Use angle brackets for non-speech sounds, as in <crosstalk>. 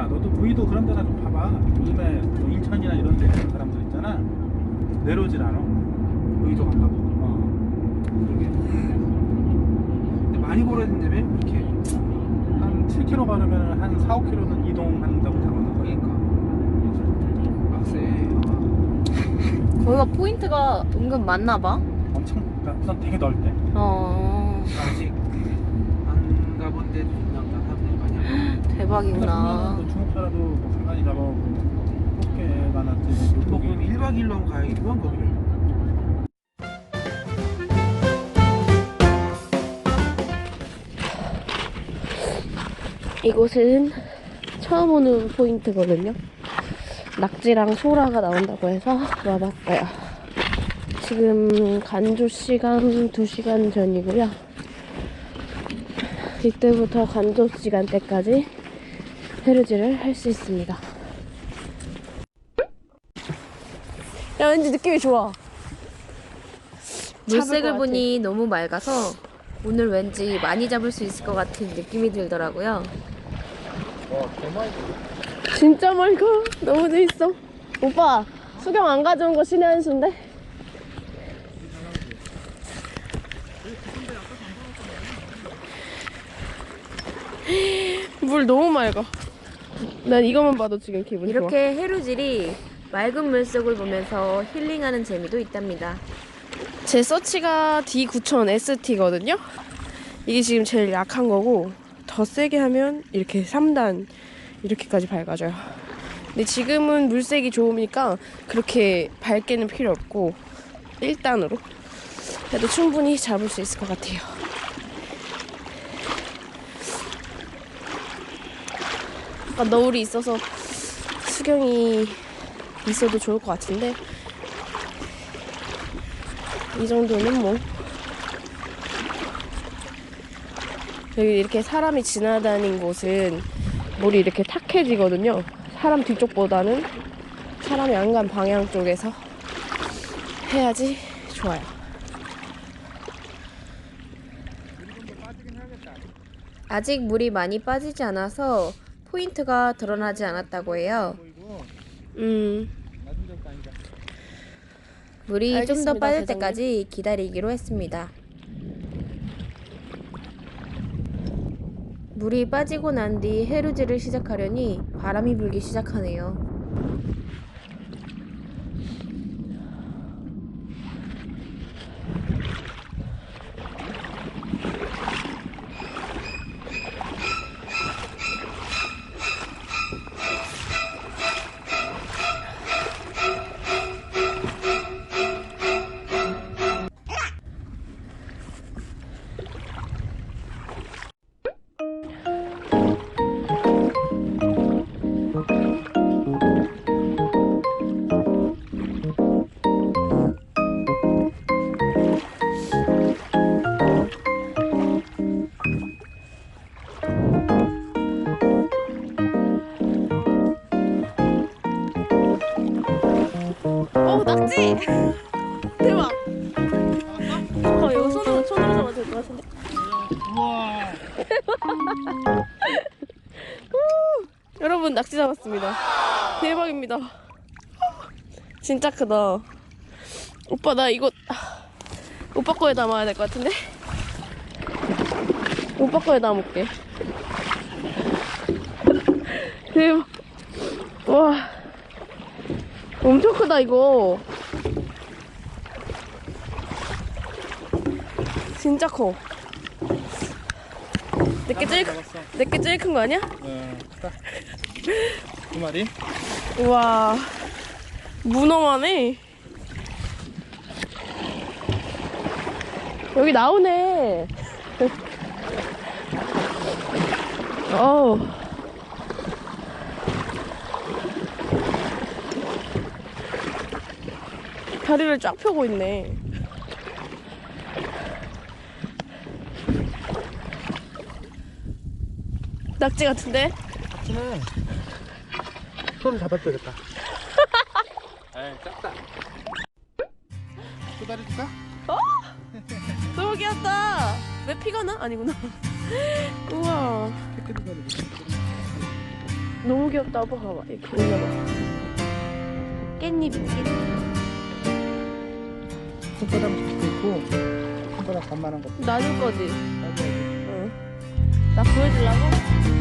야 너도 부위도 그런 데나 좀 봐봐 요즘에 뭐 인천이나 이런 데 있는 사람들 있잖아 내려오질 않아 여의도 간다고. 어 그러게. 근데 많이 걸어야 된다며? 이렇게. 한 7km 걸으면 한 4, 5km는 이동한다고 잡았는 거야 그러니까. 빡세. 거기가 포인트가 은근 많나 봐. 엄청 그러니까 우선 되게 넓대 어, 아직 안 가본 데도 있나 대박이구나. 또 중국사라도 뭐 간간히 잡아보고 꽃게 많았지 뭐 물고기 그럼 1박 2일로 한번 가야겠구만 거기를. 이곳은 처음 오는 포인트거든요. 낙지랑 소라가 나온다고 해서 와봤어요. 지금 간조 시간 2시간 전이고요. 이때부터 간조 시간대까지 헤르지를 할 수 있습니다. 야, 왠지 느낌이 좋아. 물색을 보니 너무 맑아서 오늘 왠지 많이 잡을 수 있을 것 같은 느낌이 들더라고요. 진짜 맑아. 너무 재밌어. 오빠, 수경 안 가져온 거 신의 한 수인데? 물 너무 맑아. 난 이것만 봐도 지금 기분 좋아. 이렇게 해루질이 맑은 물속을 보면서 힐링하는 재미도 있답니다. 제 서치가 D9000ST거든요. 이게 지금 제일 약한 거고 더 세게 하면 이렇게 3단 이렇게까지 밝아져요. 근데 지금은 물색이 좋으니까 그렇게 밝게는 필요 없고 1단으로 해도 충분히 잡을 수 있을 것 같아요. 아까 너울이 있어서 수경이 있어도 좋을 것 같은데 이 정도는 뭐 여기 이렇게 사람이 지나다닌 곳은 물이 이렇게 탁해지거든요. 사람 뒤쪽보다는 사람이 안 간 방향 쪽에서 해야지 좋아요. 아직 물이 많이 빠지지 않아서 포인트가 드러나지 않았다고 해요. 음, 물이 좀 더 빠질. 때까지 기다리기로 했습니다. 물이 빠지고 난 뒤 해루질을 시작하려니 바람이 불기 시작하네요. 대박! 어 이거 손으로 손으로 잡아도 될 것 같은데? 우와 여러분 낙지 잡았습니다. 대박입니다. 진짜 크다. 오빠 나 이거 아, 오빠 거에 담아야 될 것 같은데? 오빠 거에 담을게. 대박. 와. 엄청 크다 이거. 진짜 커. 내게 제일 큰- 내게 제일 큰 거 아니야? 네. 두 마리 우와. 문어만해 여기 나오네. <laughs> 어우. 다리를 쫙 펴고 있네 낙지 같은데? 같이는 손을 잡아줘야겠다 에이 작다 또 다리 줄까? 너무 귀엽다. 왜 피가 나? 아니구나. <laughs> 우와. 너무 귀엽다 봐봐 이렇게 올려봐 깻잎 깻잎 손바닥 밑도 있고 손바닥 반만한 거 놔줄 거지? 따져야지. 응. 나 보여주려고?